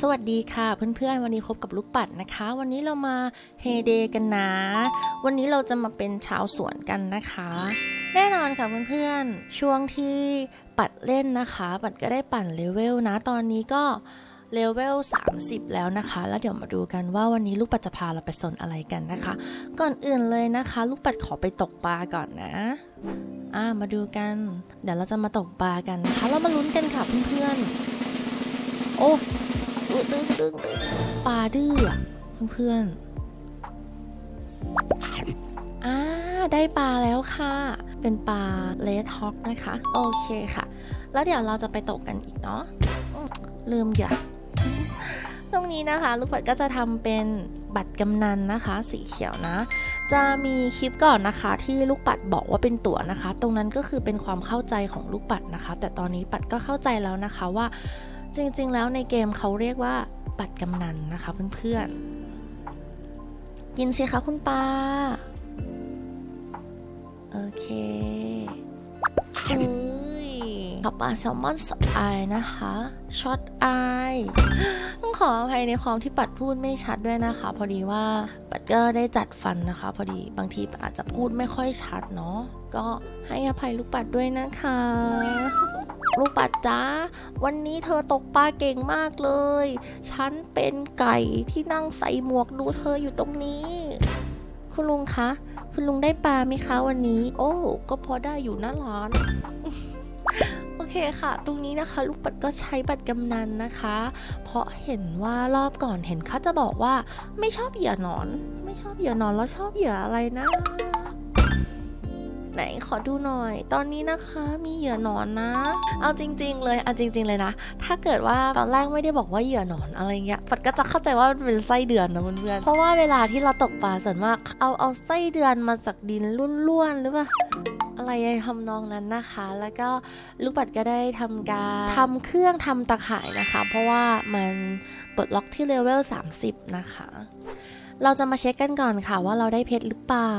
สวัสดีค่ะเพื่อนๆ วันนี้พบกับลูกปัดนะคะ วันนี้เรามาเฮเดกันนะ วันนี้เราจะมาเป็นชาวสวนกันนะคะ แน่นอนค่ะเพื่อนๆ ช่วงที่ปัดเล่นนะคะ ปัดก็ได้ปั่นเลเวลนะ ตอนนี้ก็เลเวล 30 แล้วนะคะ แล้วเดี๋ยวมาดูกันว่าวันนี้ลูกปัดจะพาเราไปสนอะไรกันนะคะ ก่อนอื่นเลยนะคะ ลูกปัดขอไปตกปลาก่อนนะอ่ามาดูกัน เดี๋ยวเราจะมาตกปลากันนะคะ เรามาลุ้นกันค่ะเพื่อนๆ โอ้ ดึงดึงดึงปลาดื้อเพื่อนๆอ่าได้ปลาแล้วค่ะ เป็นปลาเลดฮอกนะคะ โอเคค่ะ แล้วเดี๋ยวเราจะไปตกกันอีกเนาะลืมอย่าตรงนี้นะคะ ลูกปัดก็จะทำเป็นบัตรกำนันนะคะ สีเขียวนะ จะมีคลิปก่อนนะคะ ที่ลูกปัดบอกว่าเป็นตั๋วนะคะ ตรงนั้นก็คือเป็นความเข้าใจของลูกปัดนะคะ แต่ตอนนี้ปัดก็เข้าใจแล้วนะคะว่า จริงๆ แล้วในเกมเขาเรียกว่าบัตรกำนันนะคะเพื่อนๆ กินสิคะคุณปาโอเคอุ้ยขับปลาแซลมอนสดอนะคะช็อตไอต้องขออภัยในความที่ปัดพูดไม่ชัดด้วยนะคะ พอดีว่าปัดก็ได้จัดฟันนะคะ พอดีบางทีอาจจะพูดไม่ค่อยชัดเนาะก็ให้อภัยลูกปัดด้วยนะคะ ลูกปัดจ้า วันนี้เธอตกปลาเก่งมากเลย ฉันเป็นไก่ที่นั่งใส่หมวกดูเธออยู่ตรงนี้ คุณลุงคะ คุณลุงได้ปลาไหมคะวันนี้ โอ้ ก็พอได้อยู่นะร้านโอเคค่ะ ตรงนี้นะคะ ลูกปัดก็ใช้บัตรกำนันนะคะ เพราะเห็นว่ารอบก่อนเห็นเขาจะบอกว่า ไม่ชอบเหยื่อหนอน ไม่ชอบเหยื่อหนอนแล้วชอบเหยื่ออะไรนะ ไหนขอดูหน่อย ตอนนี้นะคะมีเหยื่อหนอนนะ เอาจริง ๆ เลยเอาจริง ๆ เลยนะ ถ้าเกิดว่าตอนแรกไม่ได้บอกว่าเหยื่อหนอนอะไรเงี้ยปัดก็จะเข้าใจว่ามันเป็นไส้เดือนนะเพื่อนๆเพราะว่าเวลาที่เราตกปลาส่วนมากเอาเอาไส้เดือนมาจากดินล้วนๆหรือเปล่าอะไรทำนองนั้นนะคะ แล้วก็ลูกปัดก็ได้ทำการทำเครื่องทำตะข่ายนะคะ เพราะว่ามันปลดล็อกที่เลเวล 30 นะคะ เราจะมาเช็คกันก่อนค่ะว่าเราได้เพชรหรือเปล่า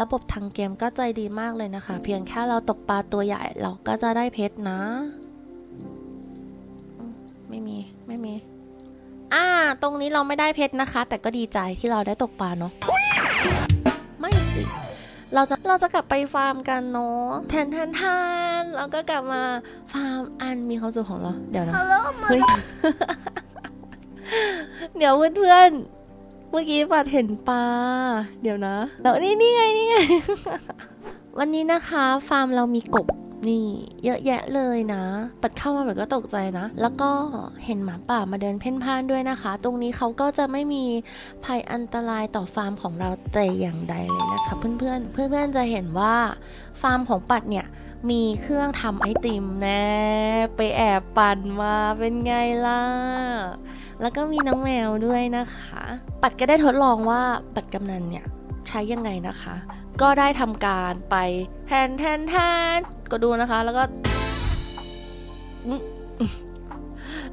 ระบบทางเกมก็ใจดีมากเลยนะคะ เพียงแค่เราตกปลาตัวใหญ่เราก็จะได้เพชรนะอืมไม่มี ไม่มี อ่า ตรงนี้เราไม่ได้เพชรนะคะ แต่ก็ดีใจที่เราได้ตกปลาเนาะไม่สิเราจะเราจะกลับไปฟาร์มกันเนาะแทนแทนแทนเราก็กลับมาฟาร์มอันมีความสุขของเรา เดี๋ยวนะ Hello เฮ้ยเดี๋ยวเพื่อนๆเมื่อกี้ปัดเห็นปลา เดี๋ยวนะ แล้วนี่นี่ไงนี่ไง วันนี้นะคะ ฟาร์มเรามีกบ นี่เยอะแยะเลยนะ ปัดเข้ามาแบบก็ตกใจนะ แล้วก็เห็นหมาป่ามาเดินเพ่นพ่านด้วยนะคะ ตรงนี้เขาก็จะไม่มีภัยอันตรายต่อฟาร์มของเราแต่อย่างใดเลยนะคะ เพื่อนๆ เพื่อนๆจะเห็นว่าฟาร์มของปัดเนี่ยมีเครื่องทำไอติมแน่ไปแอบปั่นมาเป็นไงล่ะ แล้วก็มีน้องแมวด้วยนะคะ ปัดก็ได้ทดลองว่าบัตรกำนันเนี่ยใช้ยังไงนะคะ ก็ได้ทำการไปแทนแทนแทน ก็ดูนะคะ แล้วก็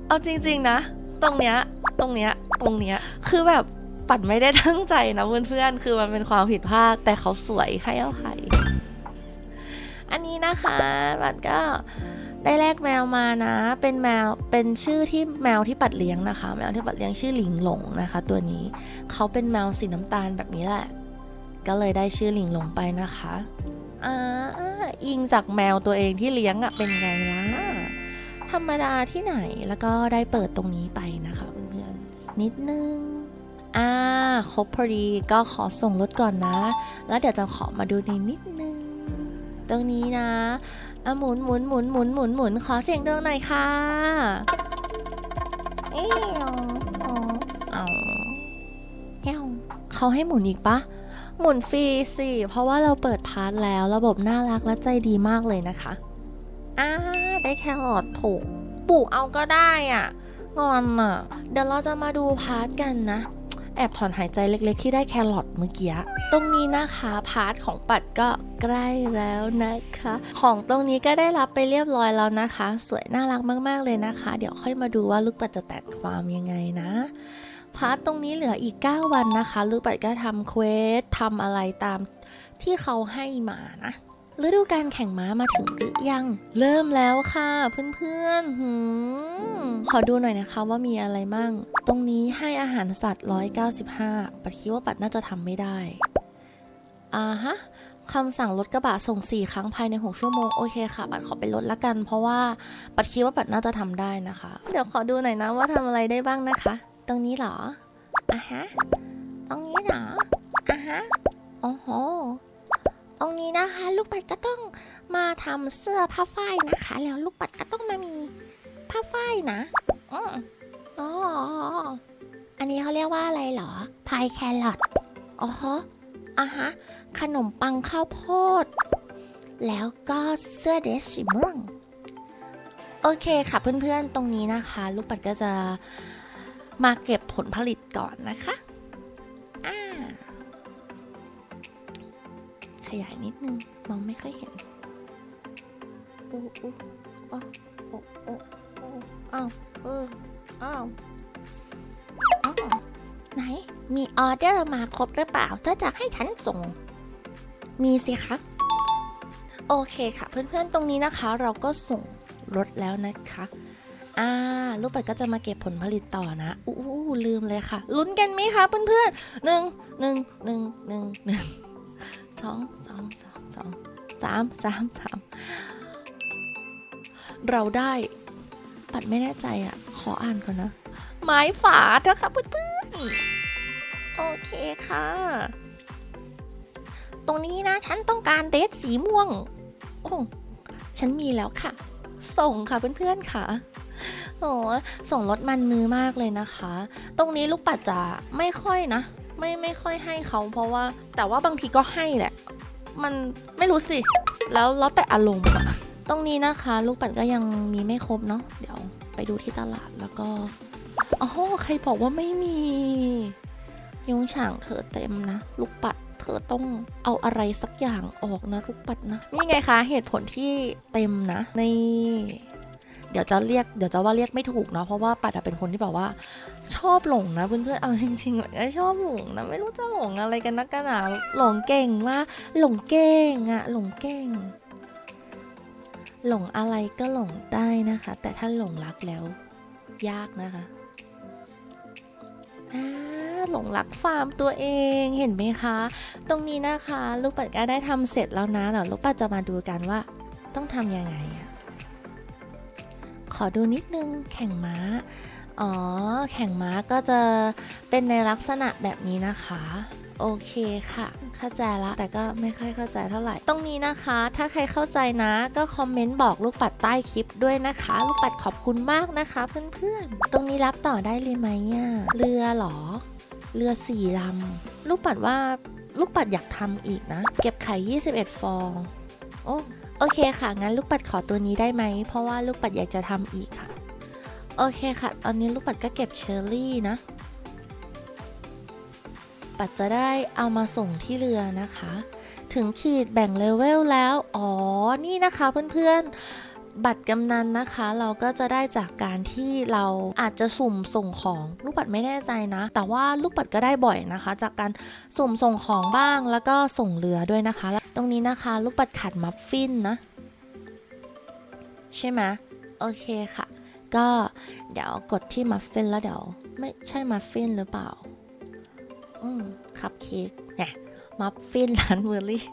เอาจริง ๆ นะ ตรงเนี้ย ตรงเนี้ย ตรงเนี้ย คือแบบปัดไม่ได้ตั้งใจนะเพื่อนๆ คือมันเป็นความผิดพลาด แต่เขาสวยให้เอาไยอันนี้นะคะปัดก็ได้แลกแมวมานะ เป็นแมว เป็นชื่อที่แมวที่ปัดเลี้ยงนะคะ แมวที่ปัดเลี้ยงชื่อหลิงหลงนะคะ ตัวนี้ เขาเป็นแมวสีน้ำตาลแบบนี้แหละ ก็เลยได้ชื่อหลิงหลงไปนะคะ อ่าอิงจากแมวตัวเองที่เลี้ยงอะเป็นไงล่ะ ธรรมดาที่ไหนแล้วก็ได้เปิดตรงนี้ไปนะคะเพื่อนๆนิดนึงอ่าครบพอดีก็ขอส่งรถก่อนนะ แล้วเดี๋ยวจะขอมาดูในนิดนึง ตรงนี้นะอะหมุนหมุนหมุนหมุนหมุนหมุนขอเสียงดังหน่อยค่ะเอ้ยอ๋อเอาแก้วเขาให้หมุนอีกปะ หมุนฟรีสิ เพราะว่าเราเปิดพาร์ทแล้ว ระบบน่ารักและใจดีมากเลยนะคะอ่าได้แครอทถูกปลูกเอาก็ได้อะ งอนอะ เดี๋ยวเราจะมาดูพาร์ทกันนะ แอบถอนหายใจเล็กๆ ที่ได้แครอทเมื่อกี้ ตรงนี้นะคะพาร์ทของปัดก็ใกล้แล้วนะคะ ของตรงนี้ก็ได้รับไปเรียบร้อยแล้วนะคะ สวยน่ารักมากๆเลยนะคะ เดี๋ยวค่อยมาดูว่าลูกปัดจะแต่งฟาร์มยังไงนะ พาร์ทตรงนี้เหลืออีก 9 วันนะคะลูกปัดก็ทำเควสทำอะไรตามที่เขาให้มานะฤดูการแข่งม้ามาถึงหรือยัง เริ่มแล้วค่ะ เพื่อนๆหืมขอดูหน่อยนะคะว่ามีอะไรมั่ง ตรงนี้ให้อาหารสัตว์ 195 ปัดคิดว่าปัดน่าจะทำไม่ได้ อ่าฮะคำสั่งรถกระบะส่ง 4 ครั้งภายใน 6 ชั่วโมง โอเคค่ะ ปัดขอไปลดละกัน เพราะว่าปัดคิดว่าปัดน่าจะทำได้นะคะ เดี๋ยวขอดูหน่อยนะว่าทำอะไรได้บ้างนะคะ ตรงนี้เหรออะฮะ ตรงนี้เหรออะฮะ โอ้โห ตรงนี้นะคะ ลูกปัดก็ต้องมาทำเสื้อผ้าฝ้ายนะคะ แล้วลูกปัดก็ต้องมามีผ้าฝ้ายนะอ๋ออ๋อ อันนี้เขาเรียกว่าอะไรเหรอ พายแครอทอ๋ออะฮะ ขนมปังข้าวโพด แล้วก็เสื้อเดรสสีม่วงโอเคค่ะเพื่อนๆ ตรงนี้นะคะ ลูกปัดก็จะ มาเก็บผลผลิตก่อนนะคะขยายนิดนึง มองไม่ค่อยเห็นอู้อู้อ้าวโอ้โอ้โอ้อ้าวเอออ้าวอ้าวไหน มีออเดอร์มาครบหรือเปล่า ถ้าจะให้ฉันส่ง มีสิคะ โอเคค่ะ เพื่อนๆ ตรงนี้นะคะ เราก็ส่งรถแล้วนะคะ อ่าลูกปัดก็จะมาเก็บผลผลิตต่อนะอู้หูลืมเลยค่ะ ลุ้นกันไหมคะเพื่อนๆหนึ่งหนึ่งหนึ่งหนึ่งหนึ่งสองสองสองสองสามสามสามเราได้ปัดไม่แน่ใจอะ ขออ่านก่อนนะ ไม้ฝาเถอะค่ะเพื่อนๆ โอเคค่ะ ตรงนี้นะ ฉันต้องการเดรสสีม่วง โอ้ ฉันมีแล้วค่ะ ส่งค่ะเพื่อนๆค่ะ โอ้ส่งรถมันมือมากเลยนะคะ ตรงนี้ลูกปัดจะไม่ค่อยนะ ไม่ไม่ค่อยให้เขาเพราะว่า แต่ว่าบางทีก็ให้แหละ มันไม่รู้สิ แล้วแล้วแต่อารมณ์อะตรงนี้นะคะ ลูกปัดก็ยังมีไม่ครบเนาะเดี๋ยวไปดูที่ตลาดแล้วก็อ๋อใครบอกว่าไม่มียุงฉางเธอเต็มนะ ลูกปัดเธอต้องเอาอะไรสักอย่างออกนะลูกปัดนะ นี่ไงคะเหตุผลที่เต็มนะ นี่ เดี๋ยวจะเรียกเดี๋ยวจะว่าเรียกไม่ถูกเนาะเพราะว่าปัดอะเป็นคนที่แบบว่า ชอบหลงนะเพื่อนๆเอาจริงๆเลยชอบหลงนะไม่รู้จะหลงอะไรกันนักกันหนาหลงเก่งมากหลงเก่งอะหลงเก่ง หลงอะไรก็หลงได้นะคะ แต่ถ้าหลงรักแล้ว ยากนะคะหลงรักฟาร์มตัวเองเห็นไหมคะ ตรงนี้นะคะ ลูกปัดก็ได้ทำเสร็จแล้วนะเดี๋ยวลูกปัดจะมาดูกันว่า ต้องทำยังไงอะ ขอดูนิดนึงแข่งม้า อ๋อ แข่งม้าก็จะเป็นในลักษณะแบบนี้นะคะโอเคค่ะ เข้าใจละ แต่ก็ไม่ค่อยเข้าใจเท่าไหร่ ตรงนี้นะคะ ถ้าใครเข้าใจนะ ก็คอมเมนต์บอกลูกปัดใต้คลิปด้วยนะคะ ลูกปัดขอบคุณมากนะคะ เพื่อนๆ ตรงนี้รับต่อได้เลยไหมอะเรือหรอ เรือสี่ลำ ลูกปัดว่า ลูกปัดอยากทำอีกนะ เก็บไข่21 ฟอง โอ้ โอเคค่ะ งั้นลูกปัดขอตัวนี้ได้ไหม เพราะว่าลูกปัดอยากจะทำอีกค่ะ โอเคค่ะ ตอนนี้ลูกปัดก็เก็บเชอร์รี่นะ ปัดจะได้เอามาส่งที่เรือนะคะ ถึงขีดแบ่งเลเวลแล้ว อ๋อ นี่นะคะเพื่อนๆ บัตรกำนันนะคะ เราก็จะได้จากการที่เราอาจจะสุ่มส่งของลูกปัดไม่แน่ใจนะ แต่ว่าลูกปัดก็ได้บ่อยนะคะ จากการสุ่มส่งของบ้างแล้วก็ส่งเรือด้วยนะคะ ตรงนี้นะคะ ลูกปัดขัดมัฟฟินนะ ใช่ไหมโอเคค่ะ ก็เดี๋ยวกดที่มัฟฟินแล้วเดี๋ยว ไม่ใช่มัฟฟินหรือเปล่า อืมคัพเค้กเนี่ยมัฟฟินร้านเวอร์รี่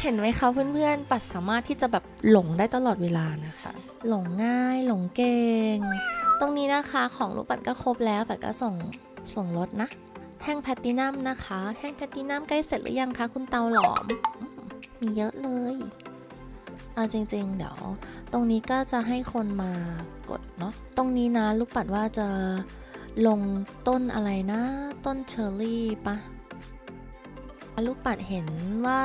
เห็นไหมคะเพื่อนๆ ปัดสามารถที่จะแบบหลงได้ตลอดเวลานะคะ หลงง่ายหลงเก่ง ตรงนี้นะคะของลูกปัดก็ครบแล้วปัดก็ส่งส่งรถนะ แท่งแพตตินัมนะคะ แท่งแพตตินัมใกล้เสร็จหรือยังคะคุณเตาหลอม มีเยอะเลยเอาจริงๆ เดี๋ยวตรงนี้ก็จะให้คนมากดเนาะตรงนี้นะลูกปัดว่าจะลงต้นอะไรนะ ต้นเชอร์รี่ปะลูกปัดเห็นว่า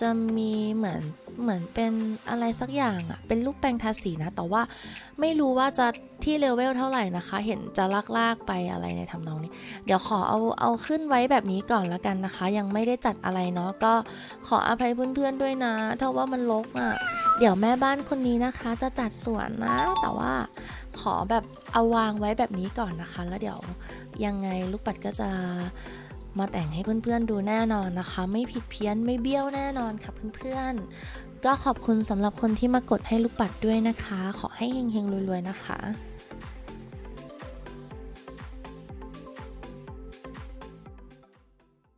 จะมีเหมือน เหมือนเป็นอะไรสักอย่างอะเป็นลูกแปรงทาสีนะ แต่ว่าไม่รู้ว่าจะที่เลเวลเท่าไหร่นะคะ เห็นจะลากๆไปอะไรในทำนองนี้ เดี๋ยวขอเอาเอาขึ้นไว้แบบนี้ก่อนละกันนะคะ ยังไม่ได้จัดอะไรเนาะ ก็ขออภัยเพื่อนๆด้วยนะ ถ้าว่ามันรกอะ่ะเดี๋ยวแม่บ้านคนนี้นะคะจะจัดสวนนะ แต่ว่าขอแบบเอาวางไว้แบบนี้ก่อนนะคะ แล้วเดี๋ยวยังไงลูกปัดก็จะมาแต่งให้เพื่อนๆดูแน่นอนนะคะ ไม่ผิดเพี้ยนไม่เบี้ยวแน่นอนค่ะเพื่อนๆ ก็ขอบคุณสำหรับคนที่มากดให้ลูกปัดด้วยนะคะ ขอให้เฮงๆรวยๆนะคะ